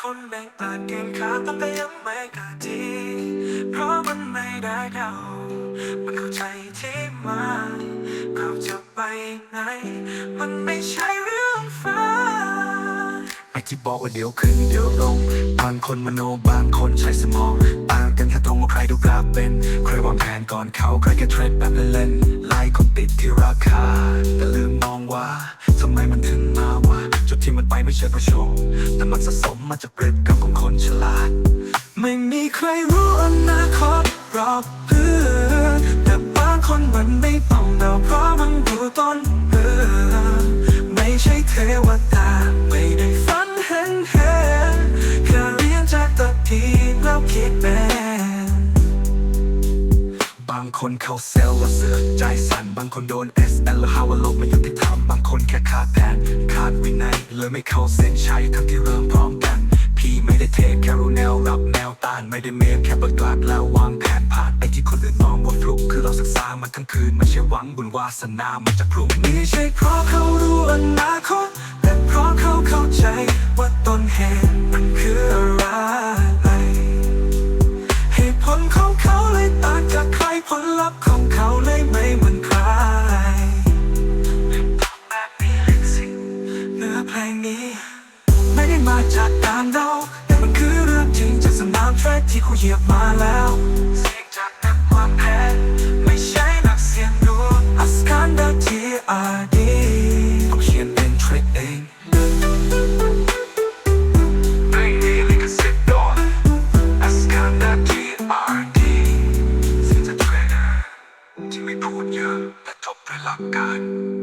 คนไม่งตัดเกมขาดตั้งแต่ยังไม่กล้าดีเพราะมันไม่ได้เดามันเข้าใจที่มาเขาจะไปไหน มันไม่ใช่เรื่องฟ้าไอ้ที่บอกว่าเดี๋ยวขึ้นเดี๋ยวลง บางคนมโนบางคนใช้สมอง ต่างกันแค่ตรงว่าใครดูกราฟเป็น ใครวางแผนก่อนเขาใครแค่เทรดแบบเล่น ที่มันไปไม่เช่ประชงแต่มันสะสมมาจากพฤติกรรมของคนฉลาด ไม่มีใครรู้อนาคตหรอกเพื่อนแต่บางคนมันไม่ต้องเดาเพราะมันดูต้นเพื่อไม่ใช่เทว บางคนเข้าเซลล์แล้วเสือใจสั่น บางคนโดน S L แล้วหาว่าโลกไม่ยุติธรรม บางคนแค่ขาดแผนขาดวินัยเลยไม่เข้าเส้นชัยทั้งที่เริ่มพร้อมกัน พี่ไม่ได้เทคแค่รูแนวรับแนวต้านไม่ได้เมคแค่ประกาศแล้ววางแผนผ่านไอ้ที่คนอื่นมองว่าฟลุกคือเราศึกษามันทั้งคืนไม่ใช่หวังบุญวาสนามันจะพรุ่งนี้ใช่เพราะเขารู้อนาคต ลับของเขาเลยไม่เหมือนใครเนื้อเพลงนี้ ไม่ได้มาจากการเดาแต่มันคือเรื่องจริงจากสนามแทร็กที่เขาหยีบมาแล้วสียงจากนักวางแผนไม่ใช่นักเสียนเดอร์ทีอาร์ดีเขาเขียนเนทร็เองเพลงนี้ลิขสิทธิ์โดอกันเดอร์ที ชื่อและจบด้วยหลักการ